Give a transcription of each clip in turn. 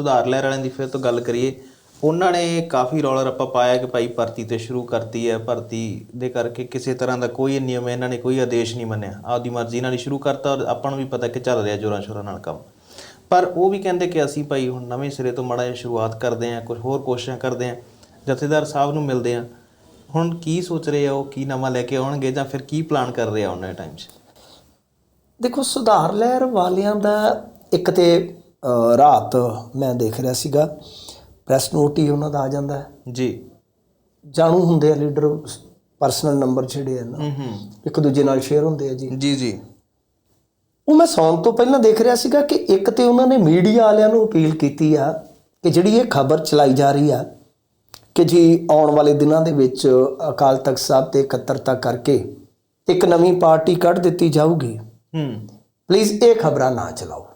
ਸੁਧਾਰ ਲਹਿਰ ਵਾਲਿਆਂ ਦੀ ਫਿਰ ਤੋਂ ਗੱਲ ਕਰੀਏ, ਉਹਨਾਂ ਨੇ ਕਾਫੀ ਰੌਲਾ ਰੱਪਾ ਪਾਇਆ ਕਿ ਭਾਈ ਭਰਤੀ ਤੇ ਸ਼ੁਰੂ ਕਰਤੀ ਹੈ, ਭਰਤੀ ਦੇ ਕਰਕੇ ਕਿਸੇ ਤਰ੍ਹਾਂ ਦਾ ਕੋਈ ਨਿਯਮ ਇਹਨਾਂ ਨੇ ਕੋਈ ਆਦੇਸ਼ ਨਹੀਂ ਮੰਨਿਆ। ਆਪਦੀ ਮਰਜ਼ੀ ਨਾਲ ਹੀ ਸ਼ੁਰੂ ਕਰਤਾ ਔਰ ਆਪਾਂ ਨੂੰ ਵੀ ਪਤਾ ਕਿ ਚੱਲ ਰਿਹਾ ਜੋਰਾਂ ਸ਼ੋਰਾਂ ਨਾਲ ਕੰਮ। ਪਰ ਉਹ ਵੀ ਕਹਿੰਦੇ ਕਿ ਅਸੀਂ ਭਾਈ ਹੁਣ ਨਵੇਂ ਸਿਰੇ ਤੋਂ ਮਾੜਾ ਜਿਹਾ ਸ਼ੁਰੂਆਤ ਕਰਦੇ ਹਾਂ ਕੁਝ ਹੋਰ ਕੋਸ਼ਿਸ਼ਾਂ ਕਰਦੇ ਹਾਂ, ਜਥੇਦਾਰ ਸਾਹਿਬ ਨੂੰ ਮਿਲਦੇ ਹਾਂ। ਹੁਣ ਕੀ ਸੋਚ ਰਹੇ ਆ ਉਹ, ਕੀ ਨਵਾਂ ਲੈ ਕੇ ਆਉਣਗੇ ਜਾਂ ਫਿਰ ਕੀ ਪਲਾਨ ਕਰ ਰਹੇ ਆ ਉਹਨਾਂ ਟਾਈਮ 'ਚ? ਦੇਖੋ, ਸੁਧਾਰ ਲਹਿਰ ਵਾਲਿਆਂ ਦਾ ਇੱਕ ਤੇ ਰਾਤ ਮੈਂ ਦੇਖ ਰਿਹਾ ਸੀਗਾ। ਪ੍ਰੈਸ ਨੋਟ ਹੀ ਉਹਨਾਂ ਦਾ ਆ ਜਾਂਦਾ ਹੈ। ਜੀ। ਜਾਣੂ ਹੁੰਦੇ ਆ ਲੀਡਰ ਪਰਸਨਲ ਨੰਬਰ ਜਿਹੜੇ ਆ ਨਾ ਇੱਕ ਦੂਜੇ ਨਾਲ ਸ਼ੇਅਰ ਹੁੰਦੇ ਆ ਜੀ। ਜੀ ਜੀ। ਉਹ ਮੈਂ ਸੌਣ ਤੋਂ ਪਹਿਲਾਂ ਦੇਖ ਰਿਹਾ ਸੀਗਾ ਕਿ ਇੱਕ ਤੇ ਉਹਨਾਂ ਨੇ ਮੀਡੀਆ ਵਾਲਿਆਂ ਨੂੰ ਅਪੀਲ ਕੀਤੀ ਆ ਕਿ ਜਿਹੜੀ ਇਹ ਖਬਰ ਚਲਾਈ ਜਾ ਰਹੀ ਆ ਕਿ ਜੀ ਆਉਣ ਵਾਲੇ ਦਿਨਾਂ ਦੇ ਵਿੱਚ ਅਕਾਲ ਤਖਤ ਸਾਹਿਬ ਤੇ ਇਕੱਤਰਤਾ ਕਰਕੇ ਇੱਕ ਨਵੀਂ ਪਾਰਟੀ ਕੱਢ ਦਿੱਤੀ ਜਾਊਗੀ। ਹੂੰ। ਪਲੀਜ਼ ਇਹ ਖਬਰਾਂ ਨਾ ਚਲਾਓ।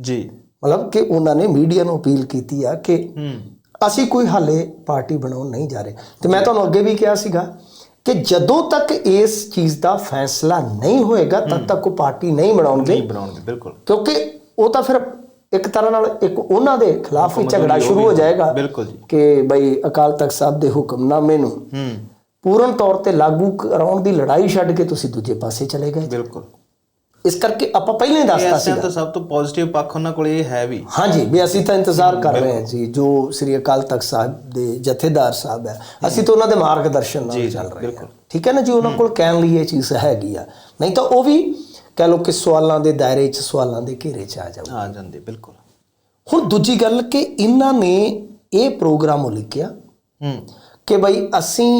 ਜੀ। ਮਤਲਬ ਕਿ ਉਹਨਾਂ ਨੇ ਮੀਡੀਆ ਨੂੰ ਅਪੀਲ ਕੀਤੀ ਆ ਕਿ ਅਸੀਂ ਕੋਈ ਹਾਲੇ ਪਾਰਟੀ ਬਣਾਉਣ ਨਹੀਂ ਜਾ ਰਹੇ। ਤੇ ਮੈਂ ਤੁਹਾਨੂੰ ਅੱਗੇ ਵੀ ਕਿਹਾ ਸੀਗਾ ਕਿ ਜਦੋਂ ਤੱਕ ਇਸ ਚੀਜ਼ ਦਾ ਫੈਸਲਾ ਨਹੀਂ ਹੋਏਗਾ ਤਦ ਤੱਕ ਉਹ ਪਾਰਟੀ ਨਹੀਂ ਬਣਾਉਣਗੇ। ਨਹੀਂ ਬਣਾਉਣਗੇ ਬਿਲਕੁਲ। ਕਿਉਂਕਿ ਉਹ ਤਾਂ ਫਿਰ ਇੱਕ ਤਰ੍ਹਾਂ ਨਾਲ ਇੱਕ ਉਹਨਾਂ ਦੇ ਖਿਲਾਫ ਹੀ ਝਗੜਾ ਸ਼ੁਰੂ ਹੋ ਜਾਏਗਾ ਬਿਲਕੁਲ ਜੀ। ਕਿ ਬਈ ਅਕਾਲ ਤਖਤ ਸਾਹਿਬ ਦੇ ਹੁਕਮਨਾਮੇ ਨੂੰ ਪੂਰਨ ਤੌਰ ਤੇ ਲਾਗੂ ਕਰਾਉਣ ਦੀ ਲੜਾਈ ਛੱਡ ਕੇ ਤੁਸੀਂ ਦੂਜੇ ਪਾਸੇ ਚਲੇ ਗਏ। ਬਿਲਕੁਲ। ਇਸ ਕਰਕੇ ਆਪਾਂ ਪਹਿਲਾਂ ਹੀ ਦੱਸਤਾ ਸੀ ਤਾਂ ਸਭ ਤੋਂ ਪੋਜ਼ਿਟਿਵ ਪੱਖ ਉਹਨਾਂ ਕੋਲ ਇਹ ਹੈ ਵੀ। ਹਾਂਜੀ ਵੀ ਅਸੀਂ ਤਾਂ ਇੰਤਜ਼ਾਰ ਕਰ ਰਹੇ ਹਾਂ ਜੀ ਜੋ ਸ੍ਰੀ ਅਕਾਲ ਤਖਤ ਸਾਹਿਬ ਦੇ ਜਥੇਦਾਰ ਸਾਹਿਬ ਹੈ। ਅਸੀਂ ਤਾਂ ਉਹਨਾਂ ਦੇ ਮਾਰਗਦਰਸ਼ਨ ਨਾਲ ਚੱਲ ਰਹੇ ਹਾਂ। ਠੀਕ ਹੈ ਨਾ ਜੀ? ਉਹਨਾਂ ਕੋਲ ਕਹਿਣ ਲਈ ਇਹ ਚੀਜ਼ ਹੈਗੀ ਆ। ਨਹੀਂ ਤਾਂ ਉਹ ਵੀ ਕਹਿ ਲਓ ਕਿ ਸਵਾਲਾਂ ਦੇ ਦਾਇਰੇ 'ਚ ਸਵਾਲਾਂ ਦੇ ਘੇਰੇ 'ਚ ਆ ਜਾਊ ਆ ਜਾਂਦੇ ਬਿਲਕੁਲ। ਹੁਣ ਦੂਜੀ ਗੱਲ ਕਿ ਇਹਨਾਂ ਨੇ ਇਹ ਪ੍ਰੋਗਰਾਮ ਉਲੀਕਿਆ ਹੂੰ। ਕਿ ਬਈ ਅਸੀਂ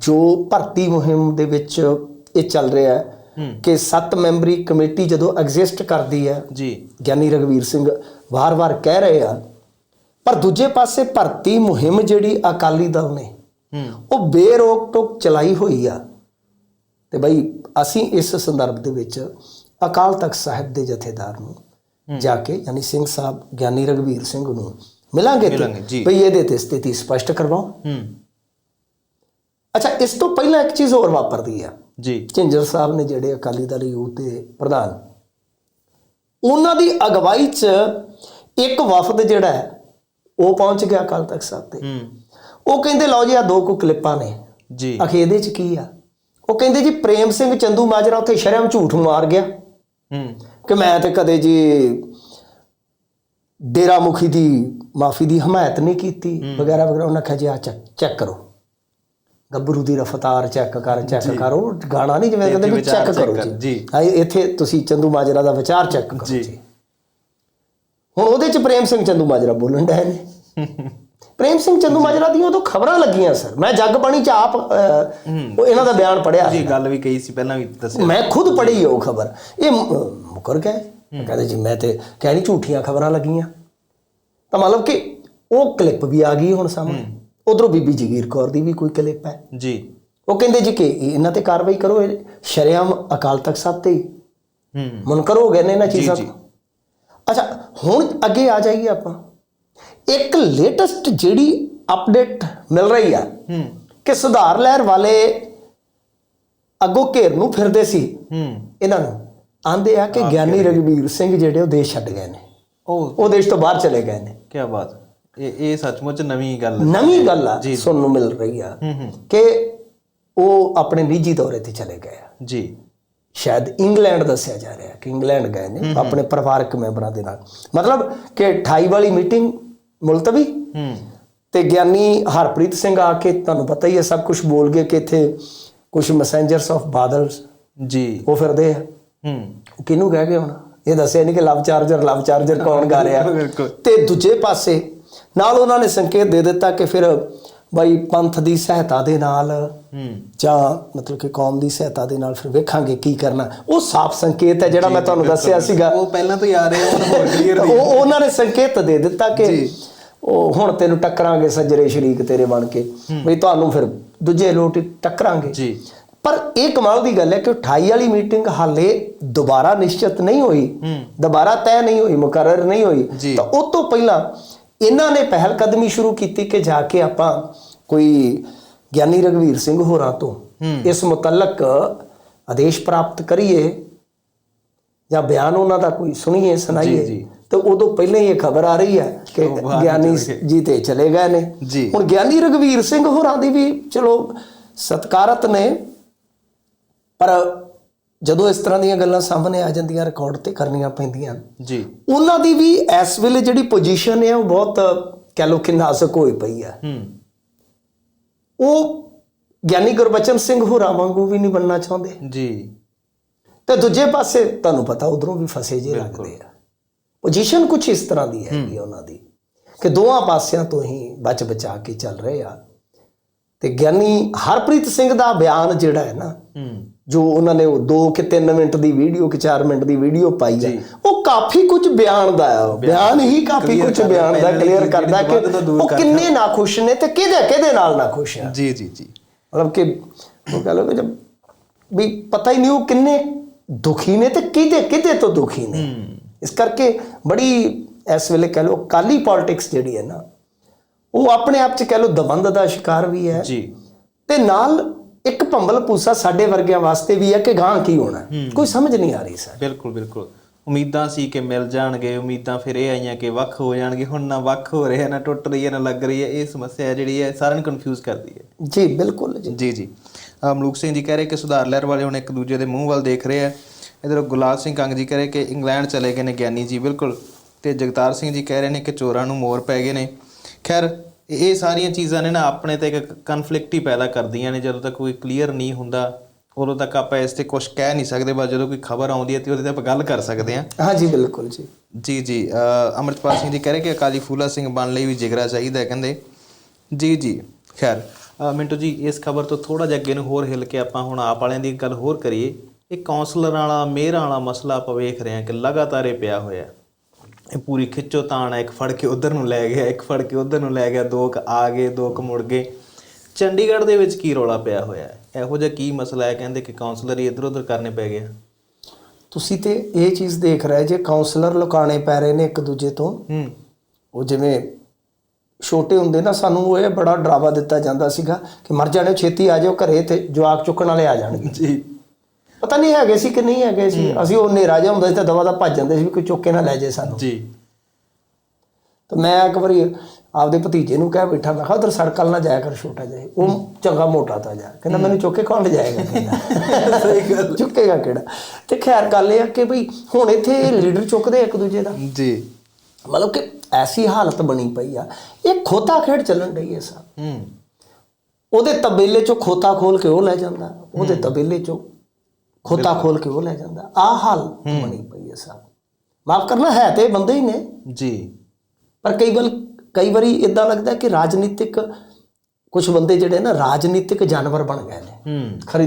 ਜੋ ਭਰਤੀ ਮੁਹਿੰਮ ਦੇ ਵਿੱਚ ਇਹ ਚੱਲ ਰਿਹਾ ਹੈ ਕਿ 7 ਮੈਂਬਰੀ ਕਮੇਟੀ ਜਦੋਂ ਐਗਜ਼ਿਸਟ ਕਰਦੀ ਹੈ ਜੀ। ਗਿਆਨੀ ਰਗਵੀਰ ਸਿੰਘ ਵਾਰ-ਵਾਰ ਕਹਿ ਰਹੇ ਆ ਪਰ ਦੂਜੇ ਪਾਸੇ ਭਰਤੀ ਮੁਹਿੰਮ ਜਿਹੜੀ ਅਕਾਲੀ ਦਲ ਨੇ ਉਹ ਬੇਰੋਕ ਟੋਕ ਚਲਾਈ ਹੋਈ ਆ। ਤੇ ਬਈ ਅਸੀਂ ਇਸ ਸੰਦਰਭ ਦੇ ਵਿੱਚ ਅਕਾਲ ਤਖਤ ਸਾਹਿਬ ਦੇ ਜਥੇਦਾਰ ਨੂੰ ਜਾ ਕੇ ਯਾਨੀ ਸਿੰਘ ਸਾਹਿਬ ਗਿਆਨੀ ਰਗਵੀਰ ਸਿੰਘ ਨੂੰ ਮਿਲਾਂਗੇ ਤੇ। ਬਈ ਇਹਦੇ ਤੇ ਸਥਿਤੀ ਸਪਸ਼ਟ ਕਰਵਾਓ। ਹੂੰ। ਅੱਛਾ ਇਸ ਤੋਂ ਪਹਿਲਾਂ ਇੱਕ ਚੀਜ਼ ਹੋਰ ਵਾਪਰਦੀ ਆ। ਜੀ। ਝਿੰਜਰ ਸਾਹਿਬ ਨੇ ਜਿਹੜੇ ਅਕਾਲੀ ਦਲ ਯੂਥ ਦੇ ਪ੍ਰਧਾਨ ਉਹਨਾਂ ਦੀ ਅਗਵਾਈ 'ਚ ਇੱਕ ਵਫਦ ਜਿਹੜਾ ਹੈ ਉਹ ਪਹੁੰਚ ਗਿਆ ਅਕਾਲ ਤਖਤ ਸਾਹਿਬ ਤੇ। ਉਹ ਕਹਿੰਦੇ ਲਓ ਜੀ ਆ ਦੋ ਕੁ ਕਲਿੱਪਾਂ ਨੇ। ਜੀ। ਅਖੇ ਇਹਦੇ 'ਚ ਕੀ ਆ? ਉਹ ਕਹਿੰਦੇ ਜੀ ਪ੍ਰੇਮ ਸਿੰਘ ਚੰਦੂ ਮਾਜਰਾ ਉੱਥੇ ਸ਼ਰਮ ਝੂਠ ਮਾਰ ਗਿਆ। ਹੂੰ। ਕਿ ਮੈਂ ਤੇ ਕਦੇ ਜੀ ਡੇਰਾ ਮੁਖੀ ਦੀ ਮਾਫੀ ਦੀ ਹਮਾਇਤ ਨਹੀਂ ਕੀਤੀ ਵਗੈਰਾ ਵਗੈਰਾ। ਉਹਨਾਂ ਕਿਹਾ ਜੀ ਆ ਚੈੱਕ ਕਰੋ। ਗੱਭਰੂ ਦੀ ਰਫਤਾਰ ਚੈੱਕ ਕਰ ਚੈੱਕ ਕਰੋ ਗਾਣਾ ਨਹੀਂ ਜਿਵੇਂ ਕਹਿੰਦੇ ਵੀ ਚੈੱਕ ਕਰੋ ਜੀ। ਹਾਂ ਇੱਥੇ ਤੁਸੀਂ ਚੰਦੂ ਮਾਜਰਾ ਦਾ ਵਿਚਾਰ ਚੈੱਕ ਕਰੋ ਜੀ। ਹੁਣ ਉਹਦੇ ਚ ਪ੍ਰੇਮ ਸਿੰਘ ਚੰਦੂ ਮਾਜਰਾ ਬੋਲਣ ਡਏ ਨੇ ਪ੍ਰੇਮ ਸਿੰਘ ਚੰਦੂ ਮਾਜਰਾ ਦੀਆਂ ਉਦੋਂ ਖਬਰਾਂ ਲੱਗੀਆਂ ਸਰ। ਮੈਂ ਜੱਗ ਬਾਣੀ ਚ ਆਪ ਉਹ ਇਹਨਾਂ ਦਾ ਬਿਆਨ ਪੜਿਆ ਜੀ ਗੱਲ ਵੀ ਕਹੀ ਸੀ ਪਹਿਲਾਂ ਵੀ ਦੱਸਿਆ। ਮੈਂ ਖੁਦ ਪੜ੍ਹੀ ਉਹ ਖਬਰ। ਇਹ ਮੁਕਰ ਗਏ ਕਹਿੰਦੇ ਜੀ ਮੈਂ ਤੇ ਕਹਿਣੀ ਝੂਠੀਆਂ ਖਬਰਾਂ ਲੱਗੀਆਂ। ਤਾਂ ਮਤਲਬ ਕਿ ਉਹ ਕਲਿੱਪ ਵੀ ਆ ਗਈ ਹੁਣ ਸਾਹਮਣੇ। ਉਧਰੋਂ ਬੀਬੀ ਜਗੀਰ ਕੌਰ ਦੀ ਵੀ ਕੋਈ ਕਲਿੱਪ ਹੈ। ਜੀ। ਉਹ ਕਹਿੰਦੇ ਜੀ ਕਿ ਇਹਨਾਂ ਤੇ ਕਾਰਵਾਈ ਕਰੋ ਸ਼ਰਿਆਮ ਅਕਾਲ ਤਖਤ ਸਾਹਿਬ ਤੇ ਹੀ ਮੁਨਕਰ ਹੋ ਗਏ ਨੇ ਇਹਨਾਂ ਚੀਜ਼ਾਂ ਜੀ। ਤੋਂ। ਅੱਛਾ ਹੁਣ ਅੱਗੇ ਆ ਜਾਈਏ ਆਪਾਂ। ਇੱਕ ਲੇਟੈਸਟ ਜਿਹੜੀ ਅਪਡੇਟ ਮਿਲ ਰਹੀ ਆ ਹੂੰ। ਕਿ ਸੁਧਾਰ ਲਹਿਰ ਵਾਲੇ ਅੱਗੋਂ ਘੇਰ ਨੂੰ ਫਿਰਦੇ ਸੀ। ਹੂੰ। ਇਹਨਾਂ ਨੂੰ ਆਂਦੇ ਆ ਕਿ ਗਿਆਨੀ ਰਗਵੀਰ ਸਿੰਘ ਜਿਹੜੇ ਉਹ ਦੇਸ਼ ਛੱਡ ਗਏ ਨੇ। ਉਹ ਉਹ ਦੇਸ਼ ਤੋਂ ਬਾਹਰ ਚਲੇ ਗਏ ਨੇ। ਕੀ ਬਾਤ। ਇਹ ਇਹ ਸੱਚਮੁੱਚ ਨਵੀਂ ਗੱਲ ਹੈ। ਨਵੀਂ ਗੱਲ ਆ ਸੁਣਨ ਨੂੰ ਮਿਲ ਰਹੀ ਆ ਕਿ ਉਹ ਆਪਣੇ ਨਿੱਜੀ ਦੌਰੇ ਤੇ ਚਲੇ ਗਏ ਜੀ। ਸ਼ਾਇਦ ਇੰਗਲੈਂਡ ਦੱਸਿਆ ਜਾ ਰਿਹਾ ਕਿ ਇੰਗਲੈਂਡ ਗਏ ਨੇ ਆਪਣੇ ਪਰਿਵਾਰਕ ਮੈਂਬਰਾਂ ਦੇ ਨਾਲ। ਮਤਲਬ ਕਿ 28 ਵਾਲੀ ਮੀਟਿੰਗ ਮੁਲਤਵੀ ਤੇ ਗਿਆਨੀ ਹਰਪ੍ਰੀਤ ਸਿੰਘ ਆ ਕੇ ਤੁਹਾਨੂੰ ਪਤਾ ਹੀ ਹੈ ਸਭ ਕੁਝ ਬੋਲ ਗਏ ਕਿ ਇੱਥੇ ਕੁਝ ਮੈਸੇਂਜਰਸ ਆਫ ਬਾਦਲਸ ਜੀ। ਉਹ ਫਿਰਦੇ ਆ। ਹੂੰ। ਕਿਹਨੂੰ ਕਹਿ ਗਏ ਹੁਣ? ਇਹ ਦੱਸਿਆ ਨਹੀਂ ਕਿ ਲਵ ਚਾਰਜਰ ਲਵ ਚਾਰਜਰ ਕੌਣ ਗਾ ਰਿਹਾ। ਤੇ ਦੂਜੇ ਪਾਸੇ ਨਾਲ ਉਹਨਾਂ ਨੇ ਸੰਕੇਤ ਦੇ ਦਿੱਤਾ ਕਿ ਫਿਰ ਬਾਈ ਪੰਥ ਦੀ ਸਹਾਇਤਾ ਦੇ ਨਾਲ ਹੂੰ। ਜਾਂ ਮਤਲਬ ਕਿ ਕੌਮ ਦੀ ਸਹਾਇਤਾ ਦੇ ਨਾਲ ਫਿਰ ਵੇਖਾਂਗੇ ਕੀ ਕਰਨਾ। ਉਹ ਸਾਫ਼ ਸੰਕੇਤ ਹੈ ਜਿਹੜਾ ਮੈਂ ਤੁਹਾਨੂੰ ਦੱਸਿਆ ਸੀਗਾ। ਉਹ ਪਹਿਲਾਂ ਤੋਂ ਹੀ ਆ ਰਹੇ ਹੁਣ ਹੋਰ ਕਲੀਅਰ ਉਹ ਉਹਨਾਂ ਨੇ ਸੰਕੇਤ ਦੇ ਦਿੱਤਾ ਕਿ ਉਹ ਹੁਣ ਤੈਨੂੰ ਟੱਕਰਾਂਗੇ ਸੱਜਰੇ ਸ਼ਰੀਕ ਤੇਰੇ ਬਣ ਕੇ। ਵੀ ਤੁਹਾਨੂੰ ਫਿਰ ਦੂਜੇ ਲੋਟ ਹੀ ਟੱਕਰਾਂਗੇ। ਜੀ। ਪਰ ਇਹ ਕਮਾਲ ਦੀ ਗੱਲ ਹੈ ਕਿ 28 ਵਾਲੀ ਮੀਟਿੰਗ ਹਾਲੇ ਦੁਬਾਰਾ ਨਿਸ਼ਚਿਤ ਨਹੀਂ ਹੋਈ। ਦੁਬਾਰਾ ਤੈਅ ਨਹੀਂ ਹੋਈ ਮੁਕਰਰ ਨਹੀਂ ਹੋਈ। ਤਾਂ ਉਹ ਤੋਂ ਪਹਿਲਾਂ ਇਹਨਾਂ ਨੇ ਪਹਿਲ ਕਦਮੀ ਸ਼ੁਰੂ ਕੀਤੀ ਕਿ ਜਾ ਕੇ ਆਪਾਂ ਕੋਈ ਗਿਆਨੀ ਰਗਵੀਰ ਸਿੰਘ ਹੋਰਾਂ ਤੋਂ ਇਸ ਮੁਤਲਕ ਆਦੇਸ਼ ਪ੍ਰਾਪਤ ਕਰੀਏ ਜਾਂ ਬਿਆਨ ਉਹਨਾਂ ਦਾ ਕੋਈ ਸੁਣੀਏ ਸੁਣਾਈਏ। ਤੇ ਉਦੋਂ ਪਹਿਲਾਂ ਹੀ ਇਹ ਖਬਰ ਆ ਰਹੀ ਹੈ ਕਿ ਗਿਆਨੀ ਜੀ ਤੇ ਚਲੇ ਗਏ ਨੇ। ਹੁਣ ਗਿਆਨੀ ਰਗਵੀਰ ਸਿੰਘ ਹੋਰਾਂ ਦੀ ਵੀ ਚਲੋ ਸਤਕਾਰਤ ਨੇ ਪਰ ਜਦੋਂ ਇਸ ਤਰ੍ਹਾਂ ਦੀਆਂ ਗੱਲਾਂ ਸਾਹਮਣੇ ਆ ਜਾਂਦੀਆਂ ਰਿਕਾਰਡ ਤੇ ਕਰਨੀਆਂ ਪੈਂਦੀਆਂ। ਜੀ। ਉਹਨਾਂ ਦੀ ਵੀ ਇਸ ਵੇਲੇ ਜਿਹੜੀ ਪੋਜੀਸ਼ਨ ਹੈ ਉਹ ਬਹੁਤ ਕਹਿ ਲਓ ਕਿ ਨਾਜ਼ੁਕ ਹੋਈ ਪਈ ਹੈ। ਹੂੰ। ਉਹ ਗਿਆਨੀ ਗੁਰਬਚਨ ਸਿੰਘ ਹੋਰਾਂ ਵਾਂਗੂ ਵੀ ਨਹੀਂ ਬਣਨਾ ਚਾਹੁੰਦੇ। ਜੀ। ਤੇ ਦੂਜੇ ਪਾਸੇ ਤੁਹਾਨੂੰ ਪਤਾ ਉਧਰੋਂ ਵੀ ਫਸੇ ਜੇ ਲੱਗਦੇ ਆ। ਪੋਜੀਸ਼ਨ ਕੁਝ ਇਸ ਤਰ੍ਹਾਂ ਦੀ ਹੈਗੀ ਆ ਉਹਨਾਂ ਦੀ ਕਿ ਦੋਹਾਂ ਪਾਸਿਆਂ ਤੋਂ ਹੀ ਬਚ ਬਚਾ ਕੇ ਚੱਲ ਰਹੇ ਆ। ਤੇ ਗਿਆਨੀ ਹਰਪ੍ਰੀਤ ਸਿੰਘ ਦਾ ਬਿਆਨ ਜਿਹੜਾ ਹੈ ਨਾ ਹੂੰ। ਜੋ ਉਹਨਾਂ ਨੇ ਉਹ 2 ਕਿ 3 ਮਿੰਟ ਦੀ ਵੀਡੀਓ ਕਿ 4 ਮਿੰਟ ਦੀ ਵੀਡੀਓ ਪਾਈ ਹੈ ਉਹ ਕਾਫੀ ਕੁਝ ਬਿਆਨ ਦਾ ਹੈ। ਬਿਆਨ ਹੀ ਕਾਫੀ ਕੁਝ ਬਿਆਨ ਦਾ ਕਲੀਅਰ ਕਰਦਾ ਕਿ ਉਹ ਕਿੰਨੇ ਨਾਖੁਸ਼ ਨੇ ਤੇ ਕਿਹਦੇ ਕਿਹਦੇ ਨਾਲ ਨਾਖੁਸ਼ ਆ ਜੀ ਜੀ ਜੀ। ਮਤਲਬ ਕਿ ਉਹ ਕਹ ਲਓ ਕਿ ਜਬ ਵੀ ਪਤਾ ਹੀ ਨਹੀਂ ਉਹ ਕਿੰਨੇ ਦੁਖੀ ਨੇ ਤੇ ਕਿਹਦੇ ਕਿਹਦੇ ਤੋਂ ਦੁਖੀ ਨੇ। ਇਸ ਕਰਕੇ ਬੜੀ ਇਸ ਵੇਲੇ ਕਹ ਲਓ ਕਾਲੀ ਪੋਲਿਟਿਕਸ ਜਿਹੜੀ ਹੈ ਨਾ ਉਹ ਆਪਣੇ ਆਪ ਚ ਕਹ ਲਓ ਦਬੰਦ ਦਾ ਸ਼ਿਕਾਰ ਵੀ ਹੈ। ਜੀ। ਤੇ ਨਾਲ ਇੱਕ ਭੰਬਲ ਪੂਸਾ ਸਾਡੇ ਵਰਗਿਆਂ ਵਾਸਤੇ ਵੀ ਹੈ ਕਿ ਗਾਂ ਕੀ ਹੋਣਾ। ਕੋਈ ਸਮਝ ਨਹੀਂ ਆ ਰਹੀ ਸਰ। ਬਿਲਕੁਲ ਬਿਲਕੁਲ। ਉਮੀਦਾਂ ਸੀ ਕਿ ਮਿਲ ਜਾਣਗੇ ਉਮੀਦਾਂ ਫਿਰ ਇਹ ਆਈਆਂ ਕਿ ਵੱਖ ਹੋ ਜਾਣਗੇ। ਹੁਣ ਨਾ ਵੱਖ ਹੋ ਰਹੇ ਨਾ ਟੁੱਟ ਰਹੀ ਹੈ ਨਾ ਲੱਗ ਰਹੀ ਹੈ। ਇਹ ਸਮੱਸਿਆ ਜਿਹੜੀ ਹੈ ਸਾਰਿਆਂ ਨੂੰ ਕਨਫਿਊਜ਼ ਕਰਦੀ ਹੈ। ਜੀ ਬਿਲਕੁਲ ਜੀ। ਜੀ ਜੀ। ਮਲੂਕ ਸਿੰਘ ਜੀ ਕਹਿ ਰਹੇ ਕਿ ਸੁਧਾਰ ਲਹਿਰ ਵਾਲੇ ਹੁਣ ਇੱਕ ਦੂਜੇ ਦੇ ਮੂੰਹ ਵੱਲ ਦੇਖ ਰਹੇ ਆ। ਇਧਰ ਗੁਲਾਬ ਸਿੰਘ ਕੰਗ ਜੀ ਕਹਿ ਰਹੇ ਕਿ ਇੰਗਲੈਂਡ ਚਲੇ ਗਏ ਨੇ ਗਿਆਨੀ ਜੀ ਬਿਲਕੁਲ। ਤੇ ਜਗਤਾਰ ਸਿੰਘ ਜੀ ਕਹਿ ਰਹੇ ਨੇ ਕਿ ਚੋਰਾਂ ਨੂੰ ਮੋਰ ਪੈ ਗਏ ਨੇ। ਖੈਰ ਇਹ ਸਾਰੀਆਂ ਚੀਜ਼ਾਂ ਨੇ ਨਾ ਆਪਣੇ ਤੇ ਇੱਕ ਕਨਫਲਿਕਟ ਹੀ ਪੈਦਾ ਕਰਦੀਆਂ ਨੇ। ਜਦੋਂ ਤੱਕ ਕੋਈ ਕਲੀਅਰ ਨਹੀਂ ਹੁੰਦਾ ਉਦੋਂ ਤੱਕ ਆਪਾਂ ਇਸ ਤੇ ਕੁਝ ਕਹਿ ਨਹੀਂ ਸਕਦੇ ਬਸ ਜਦੋਂ ਕੋਈ ਖਬਰ ਆਉਂਦੀ ਹੈ ਤੇ ਉਹਦੇ ਤੇ ਆਪਾਂ ਗੱਲ ਕਰ ਸਕਦੇ ਹਾਂ। ਹਾਂ ਜੀ ਬਿਲਕੁਲ ਜੀ। ਜੀ ਜੀ ਅੰਮ੍ਰਿਤਪਾਲ ਸਿੰਘ ਜੀ ਕਹਿ ਰਹੇ ਕਿ ਅਕਾਲੀ ਫੂਲਾ ਸਿੰਘ ਬਣ ਲਈ ਵੀ ਜਿਗਰਾ ਚਾਹੀਦਾ ਕਹਿੰਦੇ। ਜੀ ਜੀ ਖੈਰ ਮਿੰਟੂ ਜੀ ਇਸ ਖਬਰ ਤੋਂ ਥੋੜਾ ਜਿਹਾ ਅੱਗੇ ਨੂੰ ਹੋਰ ਹਿੱਲ ਕੇ ਆਪਾਂ ਹੁਣ ਆਪ ਵਾਲਿਆਂ ਦੀ ਗੱਲ ਹੋਰ ਕਰੀਏ। ਇਹ ਕਾਉਂਸਲਰ ਵਾਲਾ ਮੇਅਰਾਂ ਵਾਲਾ ਮਸਲਾ ਆਪਾਂ ਵੇਖ ਰਹੇ ਹਾਂ ਕਿ ਲਗਾਤਾਰ ਇਹ ਪਿਆ ਹੋਇਆ ਹੈ। ਇਹ ਪੂਰੀ ਖਿੱਚੋ ਤਾਣ ਹੈ ਇੱਕ ਫੜ ਕੇ ਉਧਰ ਨੂੰ ਲੈ ਗਿਆ ਇੱਕ ਫੜ ਕੇ ਉਧਰ ਨੂੰ ਲੈ ਗਿਆ ਦੋ ਕ ਆ ਗਏ ਦੋ ਕ ਮੁੜ ਗਏ। ਚੰਡੀਗੜ੍ਹ ਦੇ ਵਿੱਚ ਕੀ ਰੌਲਾ ਪਿਆ ਹੋਇਆ? ਹੈ ਇਹੋ ਜਿਹਾ ਕੀ ਮਸਲਾ ਹੈ ਕਹਿੰਦੇ ਕਿ ਕਾਉਂਸਲਰ ਹੀ ਇਧਰ ਉਧਰ ਕਰਨੇ ਪੈ ਗਏ ਤੁਸੀਂ ਤੇ ਇਹ ਚੀਜ਼ ਦੇਖ ਰਹੇ ਜੇ ਕਾਉਂਸਲਰ ਲੁਕਾਣੇ ਪੈ ਰਹੇ ਨੇ ਇੱਕ ਦੂਜੇ ਤੋਂ। ਹੂੰ। ਉਹ ਜਿਵੇਂ ਛੋਟੇ ਹੁੰਦੇ ਨਾ ਸਾਨੂੰ ਉਹ ਇਹ ਬੜਾ ਡਰਾਵਾ ਦਿੱਤਾ ਜਾਂਦਾ ਸੀਗਾ ਕਿ ਮਰ ਜਾਣੇ ਛੇਤੀ ਆ ਜਾਓ ਘਰੇ ਤੇ ਜਵਾਕ ਚੁੱਕਣ ਵਾਲੇ ਆ ਜਾਣਗੇ। ਜੀ। ਪਤਾ ਨਹੀਂ ਹੈਗੇ ਸੀ ਕਿ ਨਹੀਂ ਹੈਗੇ ਸੀ। ਅਸੀਂ ਉਹ ਹਨੇਰਾ ਜਿਹਾ ਹੁੰਦਾ ਸੀ ਤਾਂ ਦਵਾ ਦਾ ਭੱਜ ਜਾਂਦੇ ਸੀ ਵੀ ਕੋਈ ਚੁੱਕ ਕੇ ਨਾ ਲੈ ਜੇ ਸਾਨੂੰ। ਜੀ। ਤਾਂ ਮੈਂ ਇੱਕ ਵਾਰੀ ਆਪਦੇ ਭਤੀਜੇ ਨੂੰ ਕਹਿ ਬੈਠਾ ਮੈਂ ਕਿਹਾ ਉਧਰ ਸੜਕ ਵੱਲ ਨਾ ਜਾਇਆ ਕਰ ਛੋਟਾ ਜਿਹਾ। ਉਹ ਚੰਗਾ ਮੋਟਾ ਤਾਂ ਜਾ। ਕਹਿੰਦਾ ਮੈਨੂੰ ਚੁੱਕ ਕੇ ਕੌਣ ਲਿਜਾਏਗਾ ਕਹਿੰਦਾ। ਸਹੀ ਗੱਲ ਚੁੱਕੇਗਾ ਕਿਹੜਾ? ਤੇ ਖੈਰ ਗੱਲ ਇਹ ਆ ਕਿ ਭਈ ਹੁਣ ਇੱਥੇ ਲੀਡਰ ਚੁੱਕਦੇ ਇੱਕ ਦੂਜੇ ਦਾ। ਜੀ। ਮਤਲਬ ਕਿ ਐਸੀ ਹਾਲਤ ਬਣੀ ਪਈ ਆ। ਇਹ ਖੋਤਾ ਖੇਡ ਚੱਲਣ ਰਹੀ ਹੈ ਸਾ ਹੂੰ। ਉਹਦੇ ਤਬੇਲੇ ਚੋਂ ਖੋਤਾ ਖੋਲ ਕੇ ਉਹ ਲੈ ਜਾਂਦਾ। ਉਹਦੇ ਤਬੇਲੇ ਚੋਂ ਖੋਤਾ ਖੋਲ ਕੇ ਉਹ ਲੈ ਜਾਂਦਾ। ਆ ਹਾਲ ਬਣੀ ਪਈ ਹੈ ਸਾ ਮਾਫ ਕਰਨਾ ਹੈ ਤੇ ਬੰਦੇ ਹੀ ਨੇ। ਜੀ। ਪਰ ਕਈ ਵਾਰ ਕਈ ਵਾਰੀ ਇਦਾਂ ਲੱਗਦਾ ਕਿ ਰਾਜਨੀਤਿਕ ਕੁਝ ਬੰਦੇ ਜਿਹੜੇ ਨਾ ਰਾਜਨੀਤਿਕ ਜਾਨਵਰ ਬਣ ਗਏ ਨੇ। ਹੂੰ। ਖਰੀ